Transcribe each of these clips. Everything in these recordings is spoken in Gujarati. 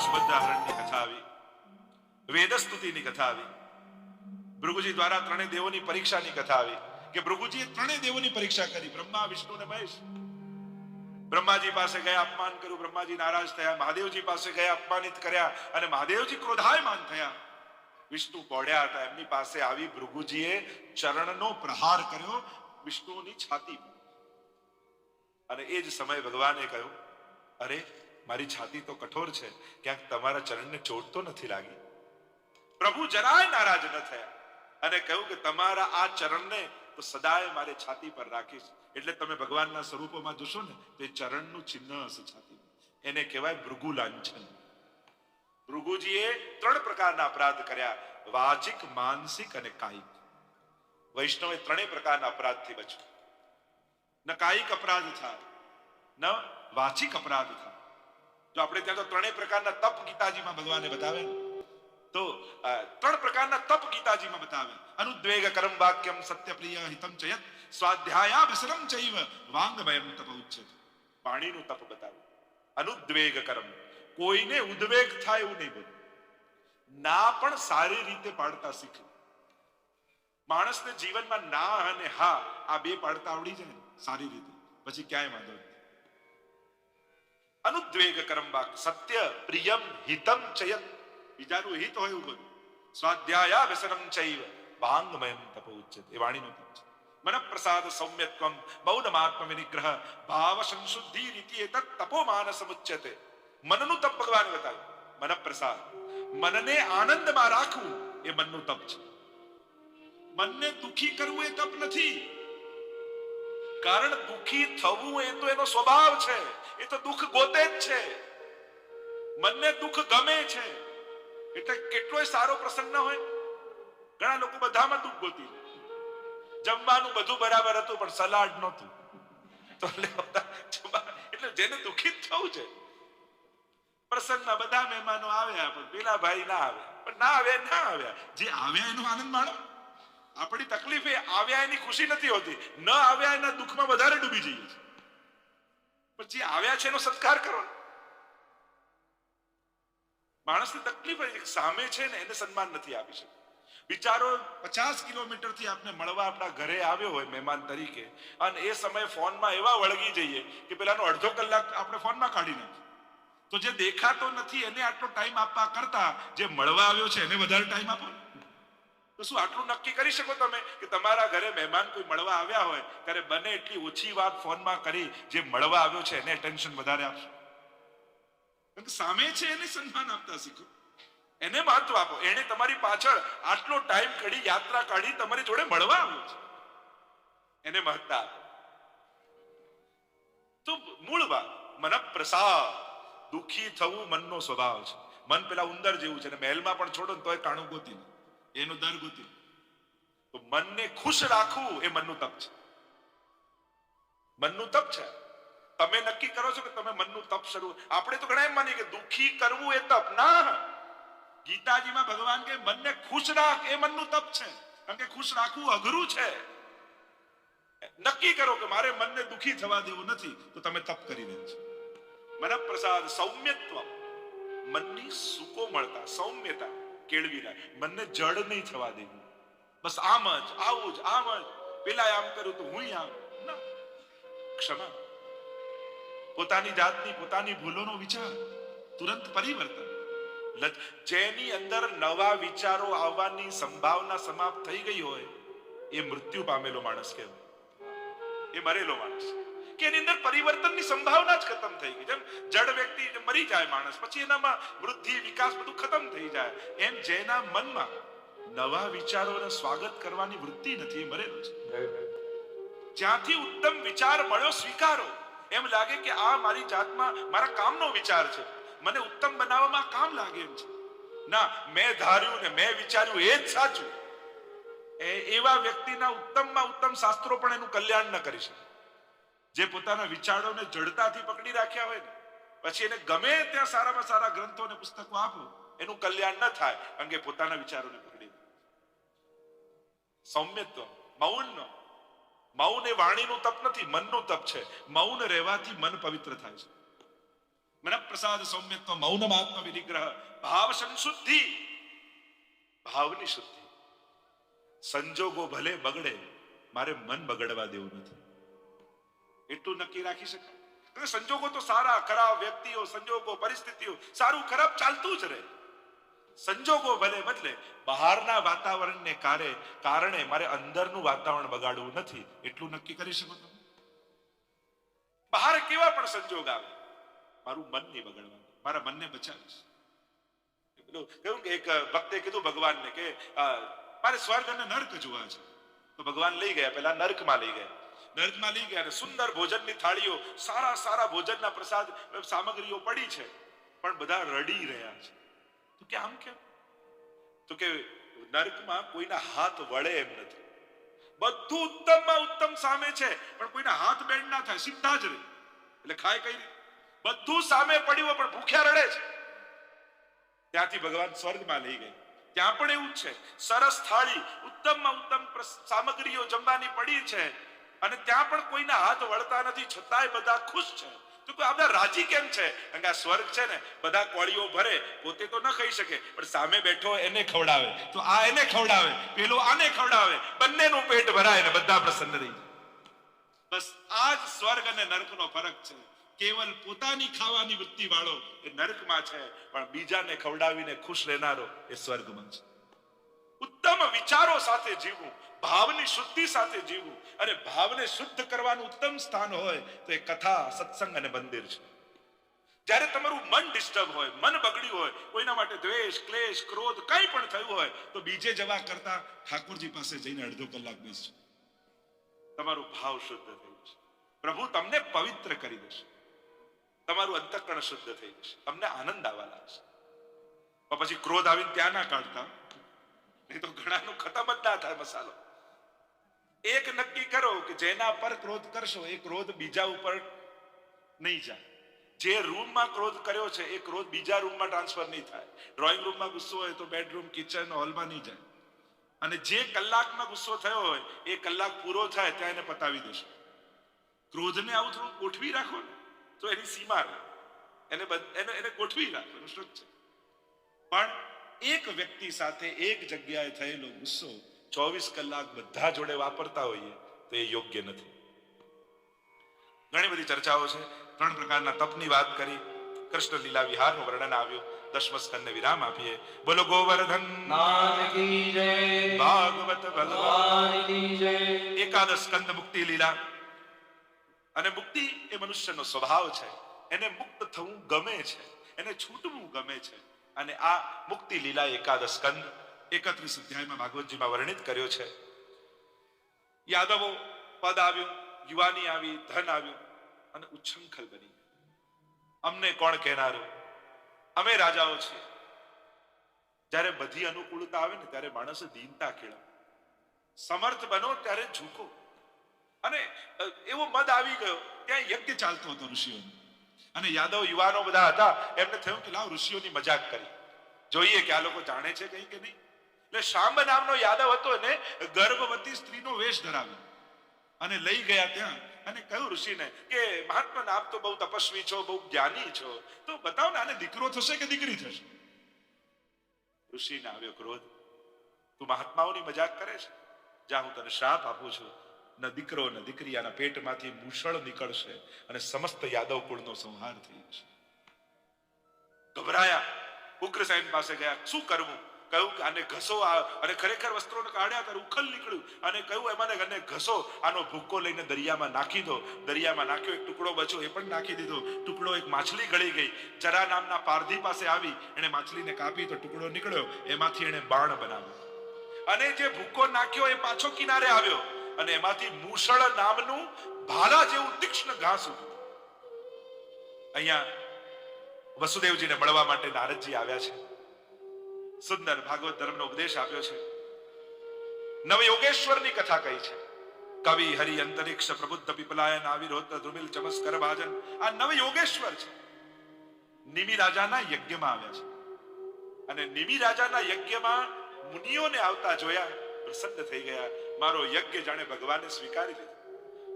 સુબદ્ધાહરણની કથા આવી, વેદસ્તુતિની કથા આવી, ભૃગુજી દ્વારા ત્રણેય દેવોની પરીક્ષાની કથા આવી કે ભૃગુજીએ ત્રણેય દેવોની પરીક્ષા કરી. બ્રહ્મા, વિષ્ણુ અને મહેશ. બ્રહ્માજી પાસે ગયા, અપમાન કર્યું. બ્રહ્માજી નારાજ થયા, મહાદેવજી પાસે ગયા, અપમાનિત કર્યા અને મહાદેવજી ક્રોધાયમાન થયા. વિષ્ણુ પોડ્યા હતા. એમની પાસે આવી ભૃગુજીએ ચરણનો પ્રહાર કર્યો, વિષ્ણુની છાતી અને એ જ સમયે ભગવાને કહ્યું, અરે મારી છાતી તો કઠોર છે. ક્યાંક તમારા ચરણને ચોટ તો નથી લાગી? પ્રભુ જરાય નારાજ ન થયા. અને કહ્યું કે તમારા આ ચરણને તો સદાય મારે છાતી પર રાખીશ. એટલે તમે ભગવાનના સ્વરૂપોમાં જોશો ને, તો એ ચરણનું ચિહ્ન હશે છાતી એને કહેવાય ભૃગુ લાંછન ભૃગુજીએ ત્રણ પ્રકારના અપરાધ કર્યા. વાચિક, માનસિક અને કાયિક. વૈષ્ણવે ત્રણેય પ્રકારના અપરાધથી બચ્યું. ન કાયિક અપરાધ થાય, ન વાચિક અપરાધ થાય. જો આપણે ત્યાં તો ત્રણેય પ્રકારના તપ ગીતાજીમાં ભગવાને બતાવે ને તો અ, ત્રણ પ્રકારના તપ ગીતાજીમાં બતાવે અનુદ્વેગ કરમ વાક્યમ સત્યપ્રિય હિતમ ચયત સ્વાધ્યાયાભ્યસનમ ચૈવ વાંગમયમ તપ ઉચ્ચતે વાણીનું તપ બતાવે. અનુદ્વેગ કરમ. કોઈને ઉદ્વેગ થાય એવું નહીં બોલવું ના પણ સારી રીતે પાડતા શીખવું માણસને જીવનમાં ના અને હા આ બે પાડતા આવડી જાય ને સારી રીતે. પછી ક્યાંય વાંધો નથી અનુદ્વેગ કરમ વાક સત્ય પ્રિયમ હિતમ ચયત બીજાનું હિત હોય એવું બધું સ્વાધ્યાયા વ્યસનમ ચૈવ વાંગમયમ તપ ઉચ્ચતે એ વાણીનો તપ છે મન પ્રસાદ સૌમ્યત્વમ મૌનમાત્મ વિનિગ્રહ ભાવ સંશુદ્ધિ રીતિ એતત તપો માનસ મુચ્યતે મનનું તપ ભગવાન બતાવ્યું મન પ્રસાદ મનને આનંદમાં રાખવું એ મનનું તપ છે મનને દુખી કરવું એ તપ નથી કારણ દુખી થવું એ તો એનો સ્વભાવ છે. એ તો દુઃખ ગોતે જ છે. મનને દુઃખ ગમે છે. એટલે કેટલોય સારો પ્રસંગ ન હોય. ઘણા લોકો બધામાં દુઃખ ગોતી જમવાનું બધું બરાબર હતું, પણ સલાડ નહોતું. તો એટલે જેને દુઃખિત થવું છે. પ્રસંગમાં બધા મહેમાનો આવ્યા પણ પેલા ભાઈ ના આવ્યા પણ ના આવ્યા ના આવ્યા જે આવ્યા એનો આનંદ માણો. આપણી તકલીફ એ આવ્યા એની ખુશી નથી હોતી. ન આવ્યા એના દુઃખમાં વધારે ડૂબી જઈએ પણ આવ્યા છે એનો સત્કાર કરો માણસની તકલીફ સામે છે ને એને સન્માન નથી આપી શકતું. બિચારો પચાસ કિલોમીટરથી આપણે મળવા આપણા ઘરે આવ્યો હોય મહેમાન તરીકે અને એ સમયે ફોનમાં એવા વળગી જઈએ કે પેલાનો અડધો કલાક આપણે ફોનમાં કાઢી નાખીએ. તો જે દેખાતો નથી એને આટલો ટાઈમ આપવા કરતા જે મળવા આવ્યો છે એને વધારે ટાઈમ આપો તો શું આટલું નક્કી કરી શકો તમે કે તમારા ઘરે મહેમાન કોઈ મળવા આવ્યા હોય, ત્યારે બને એટલી ઓછી વાત ફોનમાં કરી, જે મળવા આવ્યો છે એને ટેન્શન વધારે આપશો. સામે છે એને સન્માન આપતા શીખો. એને મહત્વ આપો. એને તમારી પાછળ આટલો ટાઈમ કાઢી, યાત્રા કાઢી, તમારી જોડે મળવા આવ્યો છે. એને મહત્તા આપો. તો મૂળ વાત મન પ્રસાદ દુખી થવું મનનો સ્વભાવ છે. મન પેલા ઉંદર જેવું છે ને, મહેલમાં પણ છોડો ને તોય કાણું ગોતી. એનો દર ગોતી. તો મનને ખુશ રાખવું એ મનનું તપ છે. મનનું તપ છે. તમે નક્કી કરો છો કે તમે મનનું તપ શરૂ આપણે તો ઘણા એમ માનીએ કે દુખી કરવું એ તપ. ના. ગીતાજીમાં ભગવાન કે મનને ખુશ રાખ એ મનનું તપ છે. કારણ કે ખુશ રાખવું અઘરું છે. નક્કી કરો કે મારે મનને દુખી થવા દેવું નથી, તો તમે તપ કરી રહ્યા છો મન પ્રસાદ સૌમ્યત્વ. મનની સુકો મળતા, સૌમ્યતા. કેળવી રાખ મને જડ નહીં થવા દેવું બસ આમ જ, આવું જ, આમ જ. પેલા આમ કરું તો હું આમ. ક્ષમા. પોતાની જાતની, પોતાની ભૂલોનો વિચાર. તુરંત પરિવર્તન. જેની અંદર નવા વિચારો આવવાની સંભાવના સમાપ્ત થઈ ગઈ હોય, એ મૃત્યુ પામેલો માણસ કહેવાય. એ મરેલો માણસ. કે એની અંદર પરિવર્તનની સંભાવના જ ખતમ થઈ ગઈ. જેમ જડ વ્યક્તિ મરી જાય માણસ, પછી એનામાં વૃદ્ધિ, વિકાસ બધું ખતમ થઈ જાય. એમ જેના મનમાં નવા વિચારોને સ્વાગત કરવાની વૃત્તિ નથી મરેલો છે. જ્યાંથી ઉત્તમ વિચાર મળ્યો, સ્વીકારો. એમ લાગે કે આ મારી જાતમાં મારા કામનો વિચાર છે. મને ઉત્તમ બનાવવામાં કામ લાગે એમ છે. ના, મેં ધાર્યું ને મેં વિચાર્યું, એ જ સાચું. એવા વ્યક્તિના ઉત્તમમાં ઉત્તમ શાસ્ત્રો પણ એનું કલ્યાણ ન કરી શકે. જે પોતાના વિચારોને જડતાથી પકડી રાખ્યા હોય ને, પછી એને ગમે ત્યાં સારામાં સારા ગ્રંથો અને પુસ્તકો આપો, એનું કલ્યાણ ન થાય, અંગે પોતાના વિચારોને પકડી સૌમ્યત્વ મૌન મૌન એ વાણીનું તપ નથી, મનનું તપ છે. મૌન રહેવાથી મન પવિત્ર થાય છે. મન પ્રસાદ સૌમ્યત્વ મૌનમાત્મ વિનિગ્રહ ભાવ સંશુદ્ધિ, ભાવની શુદ્ધિ. સંજોગો ભલે બગડે, મારે મન બગડવા દેવું નથી. એટલું નક્કી રાખી શકાય. સંજોગો તો સારા, ખરાબ વ્યક્તિઓ, સંજોગો, પરિસ્થિતિઓ સારું, ખરાબ ચાલતું જ રહે. સંજોગો ભલે બદલે, બહારના વાતાવરણને કારે, કારણે મારે અંદરનું વાતાવરણ બગાડવું નથી. એટલું નક્કી કરી શકો તમે? બહાર કેવા પણ સંજોગ આવે, મારું મન નહીં બગડવાનું, મારા મનને બચાવીશ. પેલું કહ્યું કે એક ભક્તે કીધું ભગવાનને કે મારે સ્વર્ગ અને નર્ક જોવા છે. તો ભગવાન લઈ ગયા પેલા નર્કમાં લઈ ગયા. નર્કમાં લઈ ગયા અને સુંદર ભોજનની થાળીઓ, સારા સારા ભોજનના પ્રસાદ સામગ્રીઓ પડી છે. પણ બધા રડી રહ્યા છે. તો કે આમ કેમ? તો કે નર્કમાં કોઈના હાથ વળે એમ નથી. બધું ઉત્તમમાં ઉત્તમ સામે છે, પણ કોઈના હાથ બેન્ડ ના થાય, સીધા જ રહે એટલે ખાય કઈ રીતે? બધું સામે પડ્યું પણ ભૂખ્યા રડે છે. ત્યાંથી ભગવાન સ્વર્ગમાં લઈ ગઈ ત્યાં પણ એવું છે. સરસ થાળી, ઉત્તમમાં ઉત્તમ સામગ્રીઓ જમવાની પડી છે. અને ત્યાં પણ કોઈના હાથ વળતા નથી, છતાંય બધા ખુશ છે. તો કોઈ આપણા રાજી કેમ છે? કારણ કે આ સ્વર્ગ છે ને, બધા કોળીઓ ભરે, પોતે તો ન ખાઈ શકે, પણ સામે બેઠો એને ખવડાવે. તો આ એને ખવડાવે, પેલો આને ખવડાવે, બંનેનું પેટ ભરાય ને બધા પ્રસન્ન રહી બસ આ જ સ્વર્ગ અને નર્કનો ફરક છે. કેવલ પોતાની ખાવાની વૃત્તિ વાળો એ નર્કમાં છે, પણ બીજાને ખવડાવીને ખુશ રહેનારો એ સ્વર્ગમાં છે. ઉત્તમ વિચારો સાથે જીવવું, ભાવની શુદ્ધિ સાથે જીવવું અને ભાવને શુદ્ધ કરવાનું ઉત્તમ સ્થાન હોય તો એ કથા, સત્સંગ અને મંદિર છે. જ્યારે તમારું મન ડિસ્ટર્બ હોય, મન બગડ્યું હોય, કોઈના માટે દ્વેષ, ક્લેશ, ક્રોધ કંઈ પણ થયું હોય, તો બીજે જવા કરતા ઠાકોરજી પાસે જઈને અડધો કલાક બેસજો. તમારું ભાવ શુદ્ધ થઈ જશે. પ્રભુ તમને પવિત્ર કરી દેશે. તમારું અંતકરણ શુદ્ધ થઈ જશે. તમને આનંદ આવવા લાગશે. પછી ક્રોધ આવીને ત્યાં ના કાઢતા. નહીં તો ઘણાનું ખતમ જ ના થાય મસાલો. એક નક્કી કરો કે જેના પર ક્રોધ કરશો, એ ક્રોધ બીજા ઉપર નહીં જાય. જે રૂમમાં ક્રોધ કર્યો છે, એ ક્રોધ બીજા રૂમમાં ટ્રાન્સફર નહીં થાય. ડ્રોઈંગ રૂમમાં ગુસ્સો હોય તો બેડરૂમ કિચન હોલમાં નહીં જાય. અને જે કલાકમાં ગુસ્સો થયો હોય, એ કલાક પૂરો થાય, ત્યાં એને પતાવી દેશો. ક્રોધને આવું થોડું ગોઠવી રાખો ને, તો એની સીમા રહે. એને એને એને ગોઠવી રાખો, એનું સ્ટ્રક્ચર પણ એક વ્યક્તિ સાથે એક જગ્યાએ થયેલો ગુસ્સો ચોવીસ કલાક બધા જોડે વાપરતા હોઈએ તો એ યોગ્ય નથી. ઘણી બધી ચર્ચાઓ છે. ત્રણ પ્રકારના તપની વાત કરી. કૃષ્ણ લીલા વિહારનું વર્ણન આવ્યું. દસમ સ્કંદને વિરામ આપીએ. બોલો ગોવર્ધન. ભાગવત ભગવાન. એકાદશ સ્કંદ મુક્તિ લીલા. અને મુક્તિ એ મનુષ્યનો સ્વભાવ છે. એને મુક્ત થવું ગમે છે. એને છૂટવું ગમે છે. અને આ મુક્તિ લીલા એકાદશ સ્કંદ એકત્રીસ અધ્યાયમાં ભાગવતજીમાં વર્ણિત કર્યો છે. યાદવો, પદ આવ્યું, યુવાની આવી, ધન આવ્યું અને ઉચ્છંખલ બની અમને કોણ કહેનારું? અમે રાજાઓ છીએ. જ્યારે બધી અનુકૂળતા આવે ને ત્યારે માણસે દીનતા કેળવે સમર્થ બનો ત્યારે ઝૂકો. અને એવો મદ આવી ગયો, ત્યાં યજ્ઞ ચાલતો હતો ઋષિઓનો. અને યાદવ યુવાનો બધા હતા, એમને થયું કે લાવ ઋષિઓની મજાક કરી. જોઈએ કે આ લોકો જાણે છે કઈ કે નહીં. એટલે શાંબ નામનો યાદવ હતો ને ગર્ભવતી સ્ત્રીનો વેશ ધરાવ્યો. અને લઈ ગયા ત્યાં અને કહ્યું ઋષિને કે મહાત્મા, આપ તો બહુ તપસ્વી છો, બહુ જ્ઞાની છો. તો બતાવો ને આને દીકરો થશે કે દીકરી થશે? ઋષિને આવ્યો ક્રોધ. તું મહાત્માઓની મજાક કરે છે? જ્યાં હું તને શ્રાપ આપું છું. ન દીકરો ન દીકરી આના પેટમાંથી મૂષળ નીકળશે અને સમસ્ત યાદવ કુળનો સંહાર થઈ જશે. ગભરાયા. ઉગ્રસેન પાસે ગયા. શું કરવું? કહ્યું કે આને ઘસો અને ખરેખર વસ્ત્રોને કાઢ્યા ત્યારે ઉખલ નીકળ્યું. અને કહ્યું એમાં આને ઘસો. આનો ભૂક્કો લઈને દરિયામાં નાખી દો. દરિયામાં નાખ્યો, એક ટુકડો બચ્યો, એ પણ નાખી દીધો. ટુકડો એક માછલી ગળી ગઈ. જરા નામના પારધી પાસે આવી. એણે માછલીને કાપી તો ટુકડો નીકળ્યો. એમાંથી એણે બાણ બનાવ્યો. અને જે ભૂક્કો નાખ્યો, એ પાછો કિનારે આવ્યો. અને એમાંથી મૂસળ નામનું ભાલા જેવું તીક્ષ્ણ ઘાસ અહીંયા વસુદેવજીને મળવા માટે નારદજી આવ્યા છે. સુંદર ભાગવત ધર્મનો ઉપદેશ આપ્યો છે. નવયોગેશ્વરની કથા કહી છે. કવિ હરિ અંતરિક્ષ પ્રબુદ્ધ પીપલાયન આવિરોત ધ્રુમિલ ચમસ્કર ભાજન આ નવ યોગેશ્વર છે. નિમિ રાજાના યજ્ઞમાં આવ્યા છે. અને નિમિ રાજાના યજ્ઞમાં મુનિઓને આવતા જોયા પ્રસન્ન થઈ ગયા. મારો યજ્ઞ જાણે ભગવાને સ્વીકારી લીધો.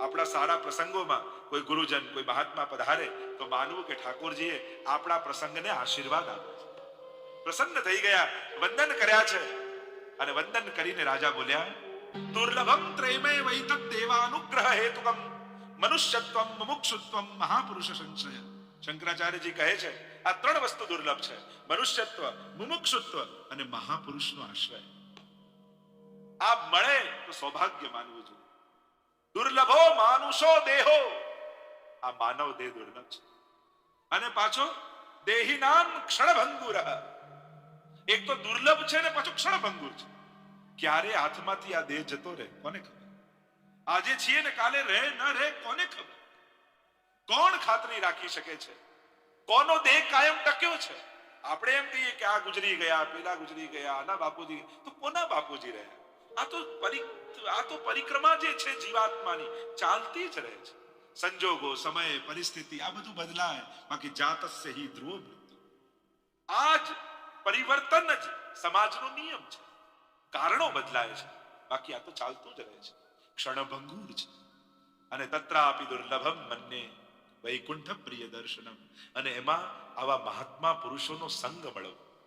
આપણા સારા પ્રસંગોમાં કોઈ ગુરુજન, કોઈ મહાત્મા પધારે, તો માનવું કે ઠાકોરજીએ આપણા પ્રસંગને આશીર્વાદ આપ્યો પ્રસન્ન થઈ ગયા, વંદન કર્યા છે. અને વંદન કરીને રાજા બોલ્યા, દુર્લભમ ત્રયમય વૈતત દેવાનુગ્રહ હેતુકમ, મનુષ્યત્વમ મુમુક્ષુત્વમ મહાપુરુષ સંશય. શંકરાચાર્યજી કહે છે, આ ત્રણ વસ્તુ દુર્લભ છે. મનુષ્યત્વ, મુમુક્ષુત્વ અને મહાપુરુષનો આશ્રય. આ મળે તો સૌભાગ્ય માનવું જોઈએ. દુર્લભો માનુષો દેહો. આ માનવ દેહ દુર્લભ છે. અને પાછો દેહી નામ ક્ષણભંગુર. એક તો દુર્લભ છે ને પાછો ક્ષણભંગુર છે. ક્યારે હાથમાંથી આ દેહ જતો રહે, કોને ખબર? આજે છીએ ને કાલે રહે, ન રહે, કોને ખબર? કોણ ખાતરી રાખી શકે છે? કોનો દેહ કાયમ ટક્યો છે? આપણે એમ કહીએ કે આ ગુજરી ગયા, પેલા ગુજરી ગયા, આના બાપુજી તો કોના બાપુજી રહ્યા? આ તો આ તો પરિક્રમા જે છે જીવાત્માની, ચાલતી જ રહે છે. સંજોગો, સમય, પરિસ્થિતિ, આ બધું બદલાય, બાકી જાતસ્ય હિ ધ્રુવ મૃત્યુ. આ જ પરિવર્તન જ સમાજનો નિયમ છે. કારણો બદલાય છે, બાકી આ તો ચાલતું જ રહે છે. ક્ષણભંગુર છે. અને તત્રાપી દુર્લભમ મન્ને વૈકુંઠ પ્રિય દર્શનમ. અને એમાં આવા મહાત્મા પુરુષોનો સંગ મળવો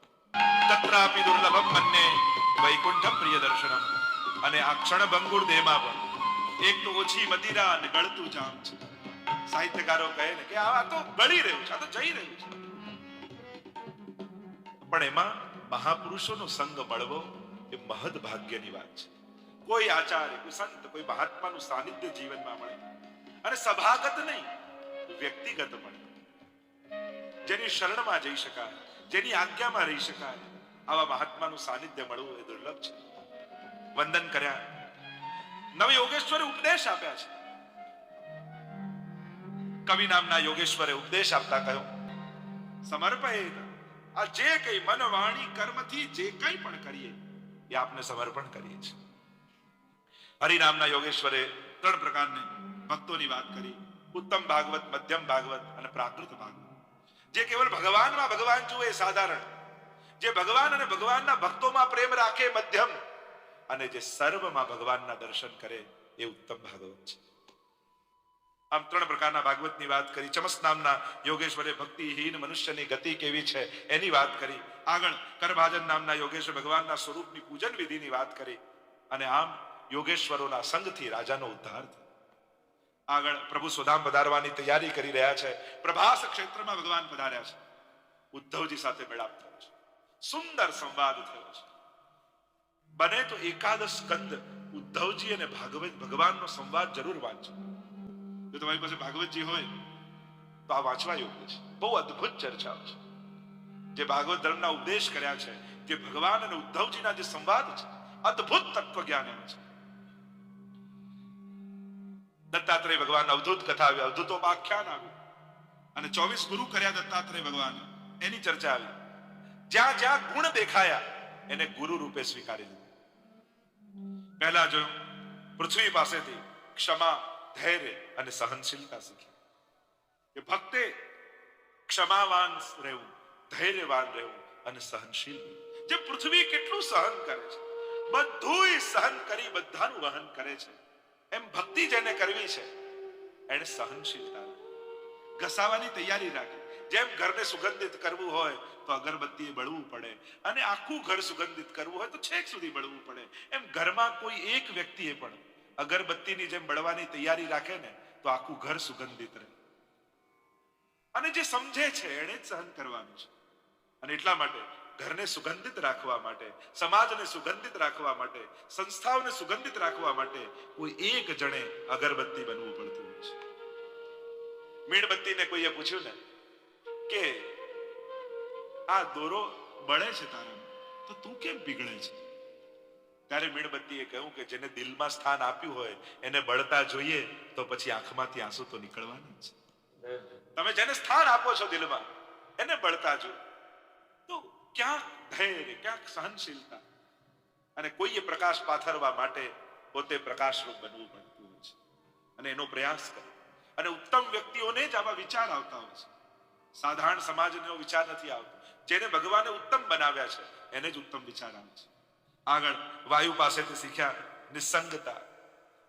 તત્રાપી દુર્લભમ મન્ને વૈકુંઠ પ્રિય દર્શનમ. અને આ ક્ષણભંગુર દેહમાં પણ. એક તો ઓછી મદિરા અને ગળતું જામ છે. સાહિત્યકારો કહે ને કે આ તો ગળી રહ્યું છે, આ તો જઈ રહ્યું છે. પણ એમાં મહાપુરુષોનો સંગ મળવો એ મહદ ભાગ્યની વાત છે. કોઈ આચાર્ય, કોઈ સંત, કોઈ મહાત્માનું સાનિધ્ય જીવનમાં મળે. અને સભાગત નહીં, વ્યક્તિગત મળે. જેની શરણમાં જઈ શકાય, જેની આજ્ઞામાં રહી શકાય, આવા મહાત્માનું સાનિધ્ય મળવું એ દુર્લભ છે. વંદન કર્યા. નવ યોગેશ્વરે ઉપદેશ આપ્યા છે. કવિ નામના યોગેશ્વરે ઉપદેશ આપતા કહ્યો સમર્પયેત આ જે કઈ મન વાણી કર્મથી જે કઈ પણ કરીએ, એ આપને સમર્પણ કરીએ છીએ. હરિનામના યોગેશ્વરે ત્રણ પ્રકારની ભક્તોની વાત કરી. ઉત્તમ ભાગવત, મધ્યમ ભાગવત અને પ્રાકૃત ભાગવત. જે કેવલ ભગવાનમાં ભગવાન જુએ સાધારણ. જે ભગવાન અને ભગવાનના ભક્તોમાં પ્રેમ રાખે મધ્યમ. અને જે સર્વમાં ભગવાનના દર્શન કરે એ ઉત્તમ ભાગવત છે. આમ ત્રણ પ્રકારના ભાગવતની વાત કરી. ચમસ નામના યોગેશ્વરે ભક્તિહીન મનુષ્યની ગતિ કેવી છે એની વાત કરી. આગળ કરભાજન નામના યોગેશ્વર ભગવાનના સ્વરૂપની પૂજન વિધિની વાત કરી. અને આમ યોગેશ્વરોના સંઘથી રાજાનો ઉદ્ધાર આગળ પ્રભુ સુધામ પધારવાની તૈયારી કરી રહ્યા છે. પ્રભાસ ક્ષેત્રમાં ભગવાન પધાર્યા છે. ઉદ્ધવજી સાથે મેળાપ થયો છે. સુંદર સંવાદ થયો છે. બને તો એકાદશ સ્કંદ, ઉદ્ધવજી અને ભાગવત, ભગવાનનો સંવાદ જરૂર વાંચો. જો તમારી પાસે ભાગવતજી હોય, તો આ વાંચવા યોગ્ય છે. બહુ અદ્ભુત ચર્ચાઓ છે. જે ભાગવત ધર્મના ઉપદેશ કર્યા છે, તે ભગવાન અને ઉદ્ધવજીના જે સંવાદ છે, અદ્ભુત તત્વ જ્ઞાન એમ છે. દત્તાત્રેય ભગવાન અવધૂત કથા આવી અવધૂતોપાખ્યાન આવ્યું. અને ચોવીસ ગુરુ કર્યા દત્તાત્રેય ભગવાન. એની ચર્ચા આવી. જ્યાં જ્યાં ગુણ દેખાયા, એને ગુરુ રૂપે સ્વીકારી લીધું. પહેલા જોયું પૃથ્વી પાસેથી ક્ષમા, ધૈર્ય અને સહનશીલતા શીખી. કે ભક્તે ક્ષમાવાન રહેવું, ધૈર્યવાન રહેવું અને સહનશીલ જે પૃથ્વી કેટલું સહન કરે છે, બધુંય સહન કરી બધાનું વહન કરે છે. એમ ભક્તિ જેને કરવી છે એને સહનશીલતા ઘસાવાની તૈયારી રાખી. જેમ ઘરને સુગંધિત કરવું હોય તો અગરબત્તીએ બળવું પડે. અને આખું ઘર સુગંધિત કરવું હોય તો છેક સુધી બળવું પડે. એમ ઘરમાં કોઈ એક વ્યક્તિએ પણ અગરબત્તીની જેમ બળવાની તૈયારી રાખે ને, તો આખું ઘર સુગંધિત રહે. અને જે સમજે છે, એણે જ સહન કરવાનું છે. અને એટલા માટે ઘરને સુગંધિત રાખવા માટે, સમાજને સુગંધિત રાખવા માટે, સંસ્થાઓને સુગંધિત રાખવા માટે કોઈ એક જણે અગરબત્તી બનવું પડતું હોય છે. મીણબત્તીને કોઈએ પૂછ્યું ને કે આ દોરો બળે છે તારા તો તું કેમ બિગડે છે? ત્યારે મીણબત્તીએ કહ્યું કે જેને દિલમાં સ્થાન આપ્યું હોય, એને બળતા જોઈએ, તો પછી આંખમાંથી આંસુ તો નીકળવાના છે. તમે જેને સ્થાન આપો છો દિલમાં, એને બળતા જો. તો ક્યાંક ધૈર્ય ક્યાંક સહનશીલતા? અને કોઈએ પ્રકાશ પાથરવા માટે પોતે પ્રકાશરૂપ બનવું પડતું હોય છે. અને એનો પ્રયાસ કરે. અને ઉત્તમ વ્યક્તિઓને જ આવા વિચાર આવતા હોય છે. સાધારણ સમાજનો વિચાર નથી આવતો. જેને ભગવાને ઉત્તમ બનાવ્યા છે, એને જ ઉત્તમ વિચાર આવે છે. આગળ, વાયુ પાસેથી શીખ્યા નિસંગતા.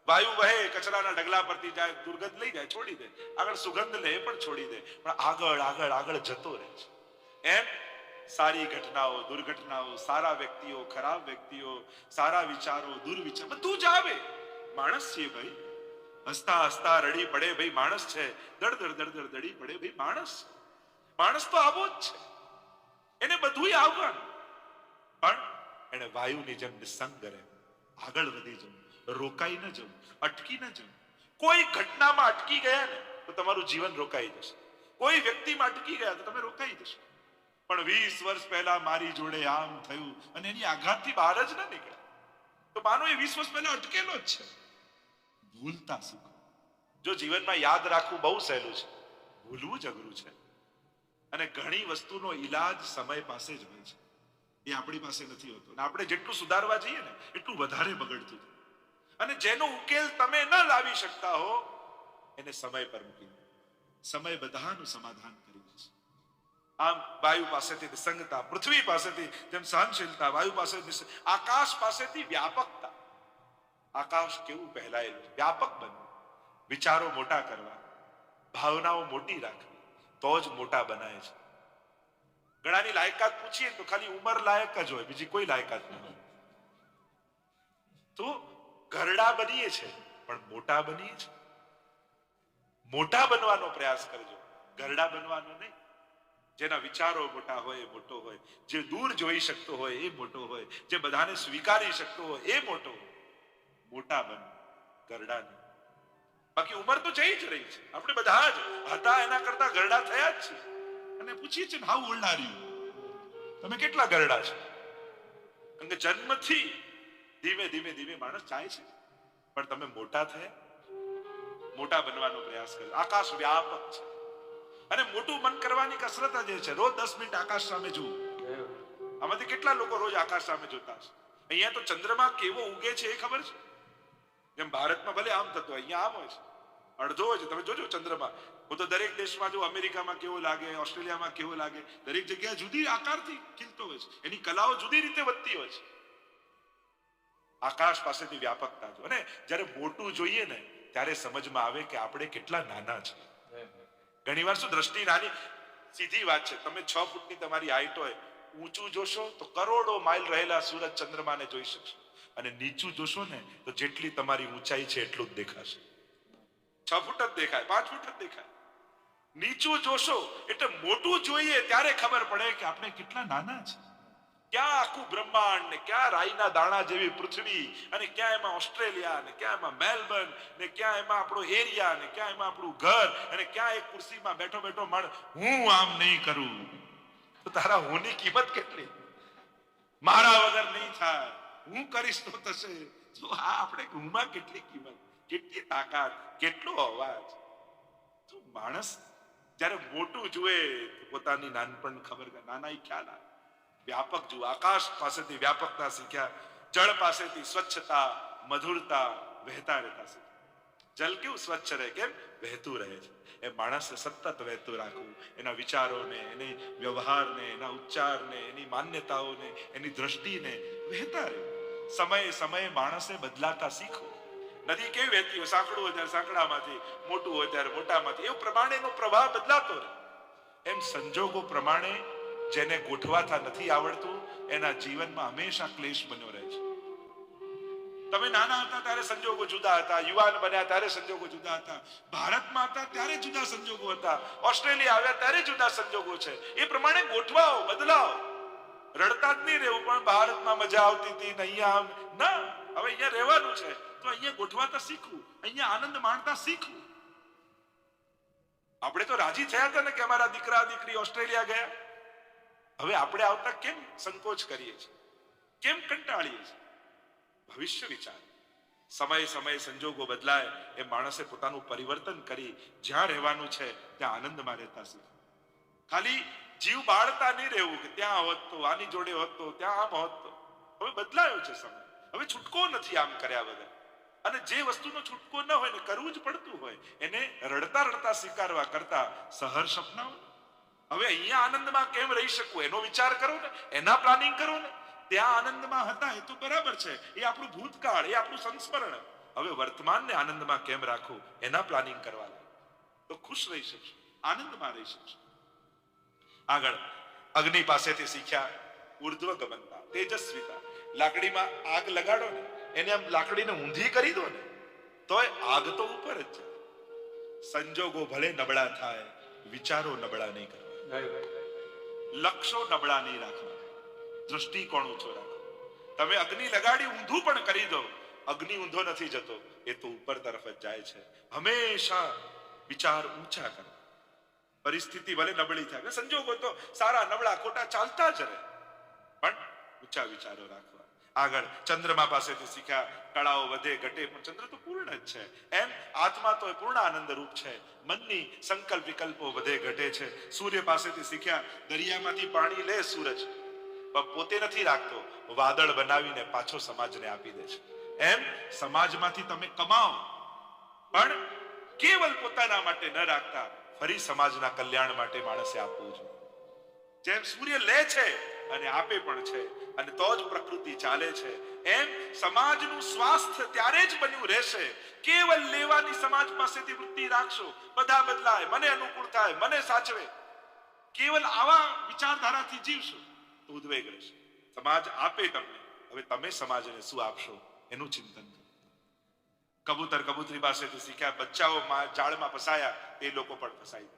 વાયુ વહે, કચરાના ઢગલા પરથી જાય, દુર્ગંધ લઈ જાય, છોડી દે. આગળ સુગંધ લે પણ છોડી દે. પણ આગળ આગળ આગળ જતો રહે છે. એમ સારી ઘટનાઓ, દુર્ઘટનાઓ, સારા વ્યક્તિઓ, ખરાબ વ્યક્તિઓ, સારા વિચારો, દુર્વિચાર, બધું જ આવે. માણસ છે ભાઈ. હસતા હસતા રડી પડે ભાઈ માણસ છે. દડ દડ દડ દડી પડે ભાઈ માણસ. છે માણસ તો આવો જ છે. એને બધુંય આવવાનું. પણ એને વાયુની જેમ નિસંગ કરે આગળ વધી જવું. રોકાઈ ન જવું. અટકી ન જવું. કોઈ ઘટનામાં અટકી ગયા ને, તો તમારું જીવન રોકાઈ જશે. કોઈ વ્યક્તિમાં અટકી ગયા તો તમે રોકાઈ જશો. પણ વીસ વર્ષ પહેલા મારી જોડે આમ થયું અને એની આઘાતથી બહાર જ ન નીકળ્યા. તો માનો એ વીસ વર્ષ પહેલા અટકેલો જ છે. ભૂલતા શું જો જીવનમાં યાદ રાખવું બહુ સહેલું છે. ભૂલવું જ અઘરું છે. અને ઘણી વસ્તુનો ઈલાજ સમય પાસે જ હોય છે. એ આપણી પાસે નથી હોતો. અને આપણે જેટલું સુધારવા જઈએ ને, એટલું વધારે બગડતું અને જેનો ઉકેલ તમે ન લાવી શકતા હો, એને સમય પર મૂકી દો. સમય બધાનું સમાધાન કરી દેશે આમ વાયુ પાસેથી નિસંગતા, પૃથ્વી પાસેથી જેમ સહનશીલતા, વાયુ પાસેથી આકાશ પાસેથી વ્યાપકતા. આકાશ કેવું પહેલાયેલું વ્યાપક બનવું વિચારો મોટા કરવા. ભાવનાઓ મોટી રાખવી. તો જ મોટા બનાય છે. ઘણાની લાયકાત પૂછીએ તો ખાલી ઉંમર લાયક જ હોય, બીજી કોઈ લાયકાત ન હોય તો ઘરડા બનીએ છે, પણ મોટા બનીએ છે. મોટા બનવાનો પ્રયાસ કરજો. ઘરડા બનવાનો નહીં. જેના વિચારો મોટા હોય એ મોટો હોય. જે દૂર જોઈ શકતો હોય એ મોટો હોય. જે બધાને સ્વીકારી શકતો હોય એ મોટો મોટા બન. ઘરડા નહીં. બાકી ઉંમર તો જઈ જ રહી છે. આપણે બધા જ હતા એના કરતા ગરડા થયા જ છે. અને પૂછીએ છીએ હાઉ ઓલ્ડ તમે કેટલા ગરડા છો? કારણ કે જન્મથી ધીમે ધીમે ધીમે માણસ જાય છે. પણ તમે મોટા થયા. મોટા બનવાનો પ્રયાસ કર્યો. આકાશ વ્યાપક છે. અને મોટું મન કરવાની કસરત જ છે. રોજ દસ મિનિટ આકાશ સામે જુઓ. આમાંથી કેટલા લોકો રોજ આકાશ સામે જોતા છે અહીંયા તો ચંદ્રમા કેવો ઉગે છે એ ખબર છે? જેમ ભારતમાં ભલે આમ થતો હોય, અહીંયા આમ હોય છે. અડધો હોય છે તમે જોજો ચંદ્રમાં. હું તો દરેક દેશમાં જો અમેરિકામાં કેવો લાગે ઓસ્ટ્રેલિયામાં કેવો લાગે દરેક જગ્યાએ જુદી આકારથી ખીલતો હોય છે. એની કલાઓ જુદી રીતે વધતી હોય છે. આકાશ પાસેથી વ્યાપકતા જો. અને જ્યારે મોટું જોઈએ ને ત્યારે સમજમાં આવે કે આપણે કેટલા નાના છે ઘણીવાર શું દ્રષ્ટિ નાની સીધી વાત છે. તમે છ ફૂટની તમારી હાઈટ હોય ઊંચું જોશો તો કરોડો માઇલ રહેલા સૂરજ ચંદ્રમાને જોઈ શકશો. અને નીચું જોશો ને, તો જેટલી તમારી ઊંચાઈ છે એટલું જ દેખાશે. છ ફૂટ જ દેખાય, પાંચ ફૂટ જ દેખાય. નીચું જોશો, એટલે મોટું જોઈએ ત્યારે ખબર પડે કે આપણે કેટલા નાના છે. ક્યાં આખું બ્રહ્માંડ ને ક્યાં રાઈના દાણા જેવી પૃથ્વી અને ક્યાં એમાં ઓસ્ટ્રેલિયા ને ક્યાં એમાં મેલબર્ન ને ક્યાં એમાં આપણો એરિયા ને ક્યાં એમાં આપણું ઘર અને ક્યાં એક ખુરશીમાં બેઠો બેઠો માણ હું આમ નહીં કરું. તો તારા હોની કિંમત કેટલી? મારા વગર નહીં થાય. હું કરીશ તો થશે. જો આ આપણે હુંમાં કેટલી કિંમત, કેટલી તાકાત, કેટલો અવાજ. તો માણસ જ્યારે મોટું જુએ તો પોતાની નાનપણ ખબર કે નાના ઈ ખ્યાલ આવે. વ્યાપક જુઓ આકાશ પાસેથી વ્યાપકતા શીખ્યા. જળ પાસેથી સ્વચ્છતા, મધુરતા વહેતા રહેતા શીખ્યા. જલ કેવું સ્વચ્છ રહે? કેમ? વહેતું રહે છે. એ માણસે સતત વહેતું રાખવું. એના વિચારોને, એની વ્યવહારને, એના ઉચ્ચારને, એની માન્યતાઓને, એની દ્રષ્ટિને વહેતા રહે સમયે સમયે માણસે બદલાતા શીખવું. નદી કેવી વહેતી હોય, સાંકડું ત્યારે સાંકડામાંથી, મોટું ત્યારે મોટામાંથી, એવું પ્રમાણે એનો પ્રવાહ બદલાતો રહે. એમ સંજોગો પ્રમાણે જેને ગોઠવાતા નથી આવડતું, એના જીવનમાં હંમેશા ક્લેશ બન્યો રહે છે. તમે નાના હતા ત્યારે સંજોગો જુદા હતા, યુવાન બન્યા ત્યારે સંજોગો જુદા હતા, ભારતમાં હતા ત્યારે જુદા સંજોગો હતા, ઓસ્ટ્રેલિયા આવ્યા ત્યારે જુદા સંજોગો છે. એ પ્રમાણે ગોઠવાઓ, બદલાઓ. રડતા જ નહીં રહેવું, પણ ભારતમાં મજા આવતી હતી અહીંયા ના, હવે અહીંયા રહેવાનું છે. તો અહીંયા ગોઠવાતા શીખવું, અહીંયા આનંદ માણતા શીખવું. આપણે તો રાજી થયા હતા ને કે અમારા દીકરા, દીકરી ઓસ્ટ્રેલિયા ગયા. હવે આપણે આવતા કેમ સંકોચ કરીએ છીએ? કેમ કંટાળીએ છીએ? ભવિષ્ય વિચાર. સમય સમય સંજોગો બદલાય, એ માણસે પોતાનું પરિવર્તન કરી જ્યાં રહેવાનું છે, ત્યાં આનંદમાં રહેતા શીખવું. ખાલી જીવ બાળતા નહીં રહેવું કે ત્યાં હોત આની જોડે હોત ત્યાં આમ હોત હવે બદલાયો છે સમય. હવે છૂટકો નથી આમ કર્યા વગર. અને જે વસ્તુનો છૂટકો ન હોય ને કરવું જ પડતું હોય, એને રડતા રડતા સ્વીકારવા કરતા સહર્ષ અપનાવો. હવે અહીંયા આનંદમાં કેમ રહી શકું? એનો વિચાર કરો ને, એના પ્લાનિંગ કરો ને. ત્યાં આનંદમાં હતા, એ તો બરાબર છે. એ આપણું ભૂતકાળ, એ આપણું સંસ્મરણ. હવે વર્તમાનને આનંદમાં કેમ રાખવું? એના પ્લાનિંગ કરવા તો ખુશ રહી શકશો. આનંદમાં રહી શકશો. આગળ અગ્નિ પાસેથી શીખ્યા ઉર્ધ્વ ગમનતા તેજસ્વીતા. લાકડીમાં આગ લગાડો ને, એને આમ લાકડીને ઊંધી કરી દો ને, તોય આગ તો ઉપર જ સંજોગો ભલે નબળા થાય, વિચારો નબળા નહીં કરવા. લક્ષો નબળા નહીં રાખવા. દૃષ્ટિકોણ ઊંચો રાખો તમે અગ્નિ લગાડી ઊંધું પણ કરી દો. અગ્નિ ઊંધો નથી જતો, એ તો ઉપર તરફ જ જાય છે. હંમેશા વિચાર ઊંચા કરો. પરિસ્થિતિ ભલે નબળી થાય. સંજોગો તો સારા નબળા ખોટા ચાલતા જ રહે. પણ ઊંચા વિચારો રાખવા. આગળ ચંદ્રમા પાસેથી શીખ્યા, કળાઓ વધે ઘટે, પણ ચંદ્ર તો પૂર્ણ જ છે. એમ આત્મા તો પૂર્ણ આનંદ રૂપ છે. મનની સંકલ્પ વિકલ્પો વધે ઘટે છે. સૂર્ય પાસેથી શીખ્યા, દરિયામાંથી પાણી લે સૂરજ. પણ પોતે નથી રાખતો. વાદળ બનાવીને પાછો સમાજને આપી દે છે. એમ સમાજમાંથી તમે કમાઓ. પણ કેવલ પોતાના માટે ન રાખતા. ફરી સમાજના કલ્યાણ માટે માણસે આપવું જોઈએ. જેમ સૂર્ય લે છે અને આપે પણ છે, અને તો જ પ્રકૃતિ ચાલે છે, એમ સમાજનું સ્વાસ્થ્ય ત્યારે જ બન્યું રહેશે. કેવલ લેવાની સમાજ પાસેથી વૃત્તિ રાખશો, બધા બદલાય, મને અનુકૂળ થાય, મને સાચવે. કેવલ આવા વિચારધારાથી જીવશો તો ઉદ્વેગ રહેશે. સમાજ આપે તમને, હવે તમે સમાજને શું આપશો એનું ચિંતન કરો. કબૂતર કબૂતરી પાસેથી શીખ્યા, બચ્ચાઓ જાળમાં ફસાયા, એ લોકો પણ ફસાઈ.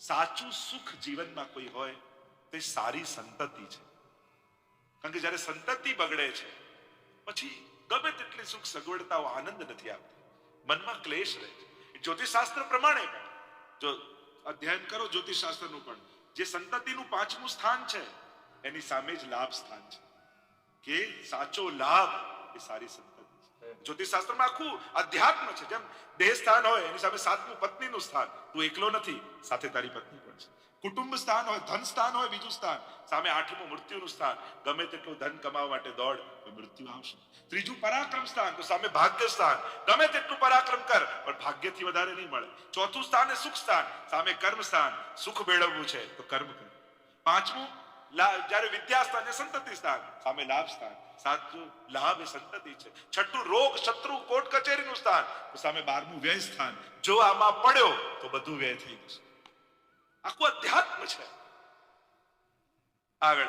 સાચું સુખ જીવનમાં કોઈ હોય, તે સારી સંતતિ છે. કારણ કે જ્યારે સંતતિ બગડે છે, પછી ગમે તેટલી સુખ સગવડતાઓ આનંદ નથી આપતી. મનમાં ક્લેશ રહે છે. જ્યોતિષશાસ્ત્ર પ્રમાણે જો અધ્યયન કરો જ્યોતિષશાસ્ત્રનું પણ, જે સંતતિનું પાંચમું સ્થાન છે, એની સામે જ લાભ સ્થાન છે. કે સાચો લાભ એ સારી સંતતિ જ્યોતિષશાસ્ત્રમાં આખું અધ્યાત્મ છે. જેમ દેહ સ્થાન હોય, એની સામે સાતમું પત્નીનું સ્થાન. તું એકલો નથી, સાથે તારી પત્ની પણ છે. કુટુંબ સ્થાન હોય, ધન સ્થાન હોય, બીજું સ્થાન. સામે આઠમું મૃત્યુનું સ્થાન. ગમે તેટલું ધન કમાવા માટે દોડ, તો મૃત્યુ આવશે. ત્રીજું પરાક્રમ સ્થાન, તો સામે ભાગ્ય સ્થાન. ગમે તેટલું પરાક્રમ કર, પણ ભાગ્યથી વધારે નહીં મળે. ચોથું સ્થાન એ સુખ સ્થાન. સામે કર્મ સ્થાન. સુખ મેળવવું છે, તો કર્મ કર. પાંચમું જ્યારે વિદ્યા સ્થાન સંતતિ સ્થાન, સામે લાભ સ્થાન. સાચું, લાભ એ સંતતિ છે. છઠ્ઠું, રોગ, શત્રુ, કોર્ટ કચેરીનું સ્થાન સામે બારમું વ્યય સ્થાન. જો આમાં પડ્યો, તો બધું વ્યય થઈ જશે. આખું અધ્યાત્મ છે. આગળ.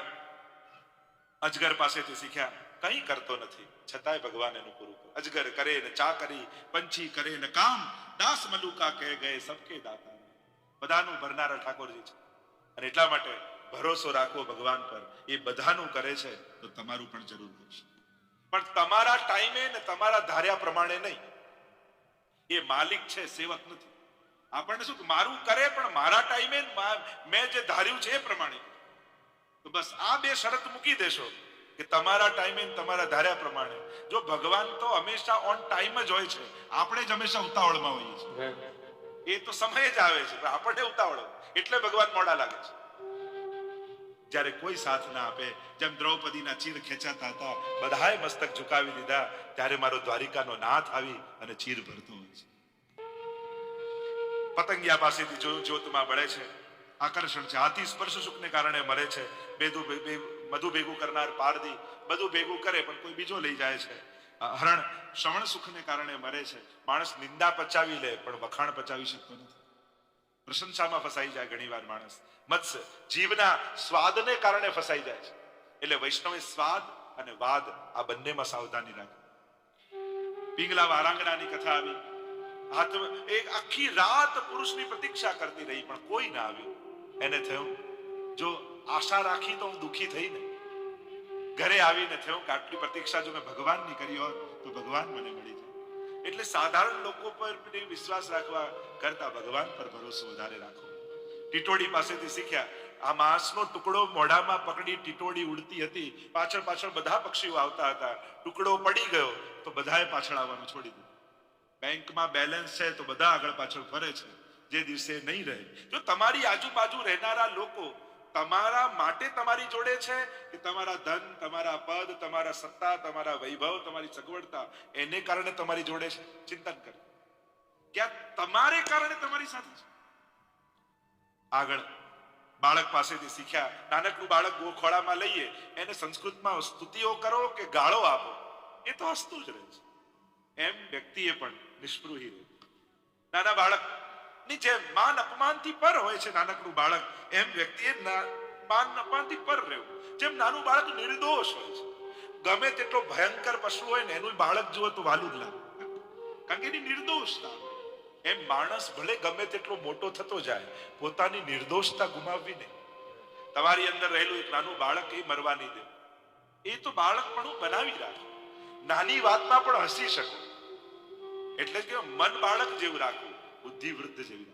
અજગર પાસેથી શીખ્યા, કંઈ કરતો નથી. છતાંય ભગવાન એનું પૂરું અજગર કરે ને ચા કરી, પંછી કરે ને કામ, દાસ મલુકા કહે ગયે સબકે દાતા. બધાનું ભરનારા ઠાકોરજી છે. અને એટલા માટે ભરોસો રાખવો ભગવાન પર એ બધાનું કરે છે તો તમારું પણ જરૂર કરશે પણ તમારા ટાઈમે ને તમારા ધાર્યા પ્રમાણે નહીં. એ માલિક છે સેવક નથી. આપણને શું મારું કરે પણ મારા ટાઈમે મેં જે ધાર્યું છે એ પ્રમાણે. તો બસ આ બે શરત મૂકી દેશો કે તમારા ટાઈમે તમારા ધાર્યા પ્રમાણે. જો ભગવાન તો હંમેશા ઓન ટાઈમ જ હોય છે. આપણે જ હંમેશા ઉતાવળમાં હોઈએ છીએ. એ તો સમય જ આવે છે પણ આપણને ઉતાવળ. એટલે ભગવાન મોડા લાગે છે. જ્યારે કોઈ સાથ ના આપે, જેમ દ્રૌપદીના ચીર ખેંચાતા હતા, બધાએ મસ્તક ઝુકાવી દીધા ત્યારે મારો દ્વારિકાનો નાથ આવી અને ચીર ભરતો હોય છે. પતંગિયા પાસેથી જોયું જ્યોતમાં બળે છે. આકર્ષણ છે. હાથી સ્પર્શ સુખને કારણે મળે છે. બેદુ બધું ભેગું કરનાર પારદી બધું ભેગું કરે, પણ કોઈ બીજો લઈ જાય છે. હરણ શ્રવણ સુખને કારણે મરે છે. માણસ નિંદા પચાવી લે, પણ વખાણ પચાવી શકતો નથી. પ્રશંસામાં ફસાઈ જાય ઘણીવાર માણસ. મત્સ્ય જીવના સ્વાદને કારણે ફસાઈ જાય છે. એટલે વૈષ્ણવે સ્વાદ અને વાદ આ બંનેમાં સાવધાની રાખી. પિંગલા વારાંગણાની કથા આવી. હાથ એક આખી રાત પુરુષની પ્રતીક્ષા કરતી રહી, પણ કોઈ ના આવ્યું. એને થયું, જો આશા રાખી તો હું દુખી થઈને ઘરે આવીને થયું કે આટલી પ્રતીક્ષા જો મેં ભગવાનની કરી હોત, તો ભગવાન મને મળી જાય. એટલે સાધારણ લોકો પર વિશ્વાસ રાખવા કરતા ભગવાન પર ભરોસો વધારે રાખો. ટીટોડી પાસેથી શીખ્યા. આ માંસનો ટુકડો મોઢામાં પકડી ટીટોડી ઉડતી હતી. પાછળ પાછળ બધા પક્ષીઓ આવતા હતા. ટુકડો પડી ગયો તો બધાએ પાછળ આવવાનું છોડી દીધું. બેંકમાં બેલેન્સ છે તો બધા આગળ પાછળ ફરે છે. જે દિવસે નહીં રહે. જો તમારી આજુબાજુ રહેનારા લોકો તમારા માટે તમારી જોડે છે કે તમારા ધન, તમારા પદ, તમારા સત્તા, તમારા વૈભવ, તમારી સગવડતા એને કારણે તમારી જોડે છે? ચિંતન કર. ક્યાં તમારે કારણે તમારી સાથે છે? આગળ બાળક પાસેથી શીખ્યા, નાનકડું બાળક ગોખોળામાં લઈએ, એને સંસ્કૃતમાં સ્તુતિઓ કરો કે ગાળો આપો? એ તો હસતું જ રહે છે. એમ વ્યક્તિએ પણ નિષ્પૃહી રહે. નાના બાળકની જેમ માન અપમાનથી પર હોય છે નાનકડું બાળક, એમ વ્યક્તિએ માન અપમાનથી પર રહેવું. જેમ નાનું બાળક નિર્દોષ હોય છે. ગમે તેટલો ભયંકર પશુ હોય ને, એનું બાળક જુઓ તો વાલું જ લાગે. કારણ કે એની નિર્દોષતા એમ માણસ ભલે ગમે તેટલો મોટો થતો જાય, પોતાની નિર્દોષતા ગુમાવવી નહીં. તમારી અંદર રહેલું એક નાનું બાળક એ મરવા નહીં દે. એ તો બાળક પણ બનાવી રાખો. નાની વાતમાં પણ હસી શકો. એટલે કે મન બાળક જેવું રાખવું, બુદ્ધિ વૃદ્ધ જેવી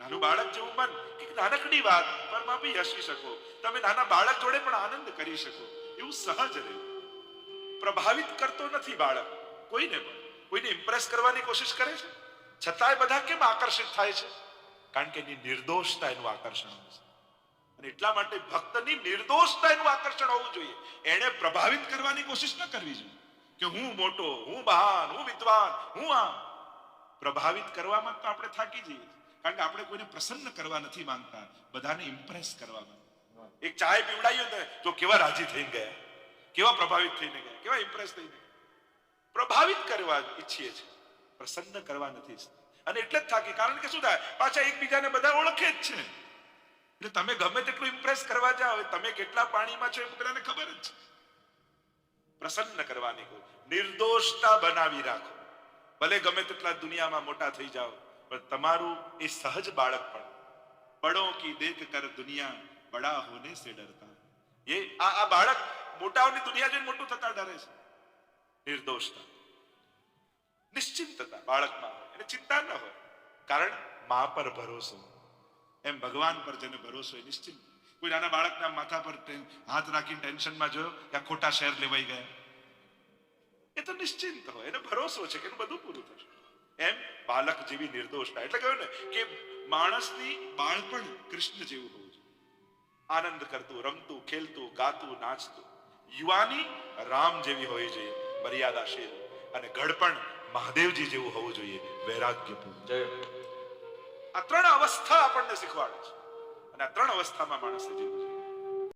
નાનું બાળક જેવું મન કે નાનકડી વાત પણ બી હસી શકો. તમે નાના બાળક જોડે પણ આનંદ કરી શકો. એવું સહજ રહે. પ્રભાવિત કરતો નથી બાળક, કોઈને પણ. કોઈને ઇમ્પ્રેસ કરવાની કોશિશ કરે છે? છતાંય બધા કેમ આકર્ષિત થાય છે? કારણ કે એની નિર્દોષતા એનું આકર્ષણ હોય છે. અને એટલા માટે ભક્તની નિર્દોષતા એનું આકર્ષણ હોવું જોઈએ. એને પ્રભાવિત કરવાની કોશિશ ન કરવી જોઈએ. કે હું મોટો, હું મહાન, હું વિદ્વાન, હું આ પ્રભાવિત કરવામાં તો આપણે થાકી જઈએ કારણ કે આપણે કોઈને પ્રસન્ન કરવા નથી માંગતા. બધાને ઇમ્પ્રેસ કરવા એક ચાય પીવડાવી ને તો કેવા રાજી થઈ ગયા? કેવા પ્રભાવિત થઈને ગયા? કેવા ઇમ્પ્રેસ થઈને ગયા? પ્રભાવિત કરવા ઈચ્છીએ છીએ. પ્રસન્ન કરવા નથી અને એટલે જ થાકી. કારણ કે શું થાય? પાછા એકબીજાને બધા ઓળખે જ છે. એટલે તમે ગમે તેટલું ઇમ્પ્રેસ કરવા જાઓ તમે કેટલા પાણીમાં છો એ બધાને ખબર જ છે. પ્રસન્ન કરવાની કોઈ નિર્દોષતા બનાવી રાખો. ભલે ગમે તેટલા દુનિયામાં મોટા થઈ જાઓ, પણ તમારું એ સહજ બાળક પણ. બડો કી દેખ કર દુનિયા, બડા હોને સે ડરતા. એ આ આ બાળક મોટાઓની દુનિયા જોઈને મોટું થતા ડરે છે. નિર્દોષતા. નિશ્ચિંતતા બાળકમાં હોય એને ચિંતા ન હોય. કારણ મા પર ભરોસો. એમ ભગવાન પર જેને ભરોસો હોય નિશ્ચિંત. કોઈ નાના બાળકના માથા પર હાથ રાખીને ટેન્શનમાં જોયો કે ખોટા શેર લેવાઈ ગયા. એ તો નિશ્ચિંત હોય, એને ભરોસો છે કે એનું બધું પૂરું થશે. એમ બાલક જેવી નિર્દોષતા એટલે કહ્યું ને કે માણસની બાળપણ કૃષ્ણ જેવું હોવું જોઈએ. આનંદ કરતું, રમતું, ખેલતું, ગાતું, નાચતું. યુવાની રામ જેવી હોવી જોઈએ, મર્યાદાશીલ અને ઘડપણ મહાદેવજી જેવું હોવું જોઈએ વૈરાગ્યપૂર્ણ. જય આ ત્રણ અવસ્થા આપણને શીખવાડે છે. અને આ ત્રણ અવસ્થામાં માણસે જીવવું